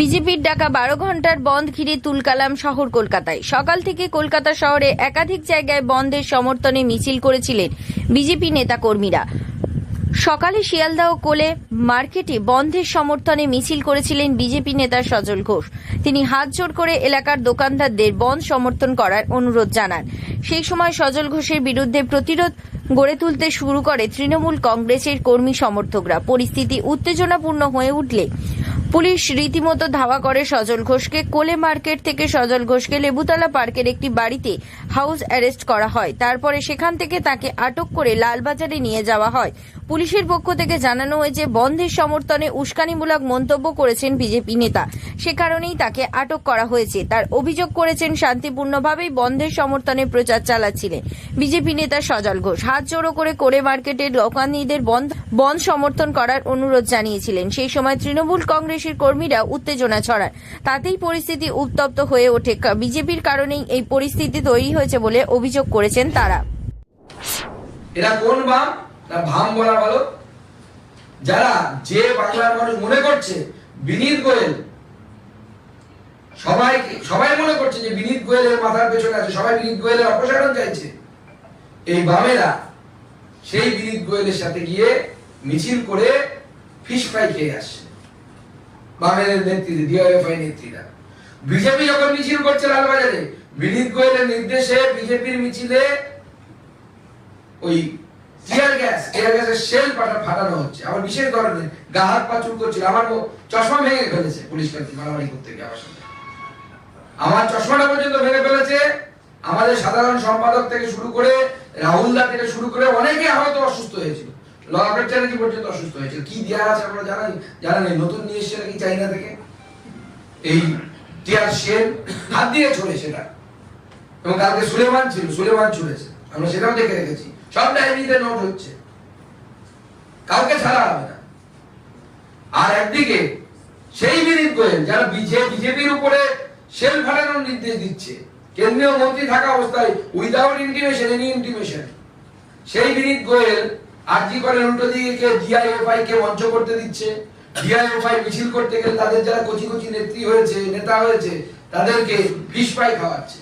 বিজেপির ডাকা বারো ঘণ্টার বন্ধ ঘিরে তুলকালাম শহর কলকাতায়। সকাল থেকে কলকাতা শহরে একাধিক জায়গায় বন্ধের সমর্থনে মিছিল করেছিলেন বিজেপি নেতাকর্মীরা। সকালে শিয়ালদা ও কোলে মার্কেটে বন্ধের সমর্থনে মিছিল করেছিলেন বিজেপি নেতা সজল ঘোষ। তিনি হাত জোর করে এলাকার দোকানদারদের বন্ধ সমর্থন করার অনুরোধ জানান। সেই সময় সজল ঘোষের বিরুদ্ধে প্রতিরোধ গড়ে তুলতে শুরু করে তৃণমূল কংগ্রেসের কর্মী সমর্থকরা। পরিস্থিতি উত্তেজনাপূর্ণ হয়ে উঠলে পুলিশ রীতিমতো ধাওয়া করে সজল ঘোষকে। কোলে মার্কেট থেকে সজল ঘোষকে লেবুতলা পার্কের একটি বাড়িতে হাউস অ্যারেস্ট করা হয়। তারপরে সেখান থেকে তাকে আটক করে লালবাজারে নিয়ে যাওয়া হয়। পুলিশের পক্ষ থেকে জানানো হয়েছে বন্ধের সমর্থনে উস্কানিমূলক মন্তব্য করেছেন বিজেপি নেতা। সে কারণেই তাকে আটক করা হয়েছে। তার অভিযোগ করেছেন, শান্তিপূর্ণভাবেই বন্ধের সমর্থনে প্রচার চালাচ্ছিলেন বিজেপি নেতা সজল ঘোষ। হাত জোড়ো করে কোরে মার্কেটের দোকানিদের বন্ধ বন্ধ সমর্থন করার অনুরোধ জানিয়েছিলেন। সেই সময় তৃণমূল কংগ্রেসের কর্মীরা উত্তেজনা ছড়ান তাতেই পরিস্থিতি উত্তপ্ত হয়ে ওঠে। বিজেপির কারণেই এই পরিস্থিতি তৈরি হয়েছে বলে অভিযোগ করেছেন তারা। এরা কোন বাম? ভাম বলা ভালো যারা যে বাংলার মানুষ মনে করছে, বিনীত গোয়েল সবাই সবাই মনে করছে যে বিনীত গোয়েলের মাথার পেছনে আছে, সবাই বিনীত গোয়েলের অপসারণ চাইছে। এই বামেরা সেই বিনীত গোয়েলের সাথে গিয়ে মিছিল করে ফিশ ফ্রাই খেয়ে আসছে। বামের নেতৃত্বে ডিআইএফআই নেত্রীরা। বিজেপি যখন মিছিল করছে লালবাজারে, বিনীত গোয়েলের নির্দেশে বিজেপির মিছিলে ওই টিয়ার গ্যাস, টিয়ার গ্যাসের ফাটানো হচ্ছে। বিশেষ ধরনের গা হাত পা চুল করছিল। আমার চশমা ভেঙে ফেলেছে পুলিশ কর্মী মারামারি করতে গিয়ে আমার সাথে আমার চশমাটা পর্যন্ত ভেঙে ফেলেছে। আমাদের সাধারণ সম্পাদক থেকে শুরু করে রাহুল দা থেকে শুরু করে অনেকে হয়তো অসুস্থ হয়েছিল। লকেট চ্যাটার্জি পর্যন্ত অসুস্থ হয়েছিল কি দেওয়া আছে আমরা জানাই? জানা নেই। নতুন নিয়ে এসছে নাকি চাইনা থেকে? এই টিয়ার শেল হাত দিয়ে ছড়ে সেটা। এবং কালকে সুলেমান ছিল, সুলেমান ছুড়েছে। আমরা সেটাও দেখে রেখেছি। সব ডায়েরিতে নোট হচ্ছে। কাউকে ছাড়া হবে না। আর একদিকে সেই বিনীত গোয়েল, যারা বিজেপির উপরে সেল ফাটানোর নির্দেশ দিচ্ছে। কেন্দ্রীয় মন্ত্রী থাকা অবস্থায় উইদাউট ইন্টিমেশন এনি ইন্টিমেশন সেই বিনীত গোয়েল আরজি করে উল্টো দিকে ডিআইএফআই কে মঞ্চ করতে দিচ্ছে। ডিআইএফআই মিছিল করতে গেলে তাদের যারা কচি কচি নেত্রী হয়েছে, নেতা হয়েছে, তাদেরকে ফিশ ফ্রাই খাওয়াচ্ছে।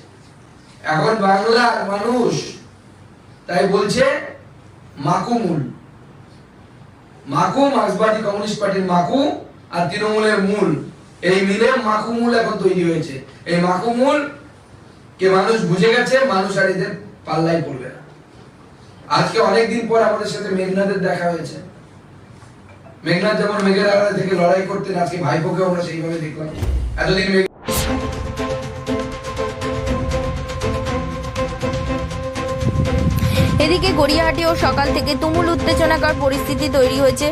এখন বাংলার মানুষ তাই বলছে, মাকুমুল। মাকু মার্ক্সবাদী কমিউনিস্ট পার্টির মাকু আর তৃণমূলের মূল। এই মিলে মাকুমুল এখন তৈরি হয়েছে। এই মাকুমুল কে মানুষ বুঝে গেছে, মানুষ আর এদের পাল্লাই পড়বে না। আজকে অনেকদিন পর আমাদের সাথে মেঘনাদের দেখা হয়েছে। মেঘনাথ যেমন মেঘের আগে থেকে লড়াই করতেন, আজকে ভাইপোকে আমরা সেইভাবে দেখলাম। এতদিন এদিকে গড়িয়াহাটেও সকাল থেকে তুমুল উত্তেজনাকর পরিস্থিতি তৈরি হয়েছে।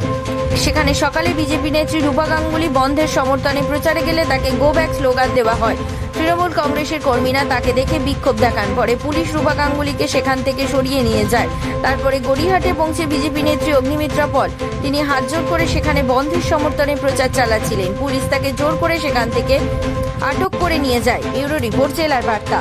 সেখানে সকালে বিজেপি নেত্রী রূপা গাঙ্গুলি বন্ধের সমর্থনে প্রচারে গেলে তাকে গো ব্যাক স্লোগান দেওয়া হয়। তৃণমূল কংগ্রেসের কর্মীরা তাকে দেখে বিক্ষোভ দেখান। পরে পুলিশ রূপা গাঙ্গুলিকে সেখান থেকে সরিয়ে নিয়ে যায়। তারপরে গড়িয়াহাটে পৌঁছে বিজেপি নেত্রী অগ্নিমিত্রা পল। তিনি হাত জোর করে সেখানে বন্ধের সমর্থনে প্রচার চালাচ্ছিলেন। পুলিশ তাকে জোর করে সেখান থেকে আটক করে নিয়ে যায়। ব্যুরো রিপোর্ট, জেলার বার্তা।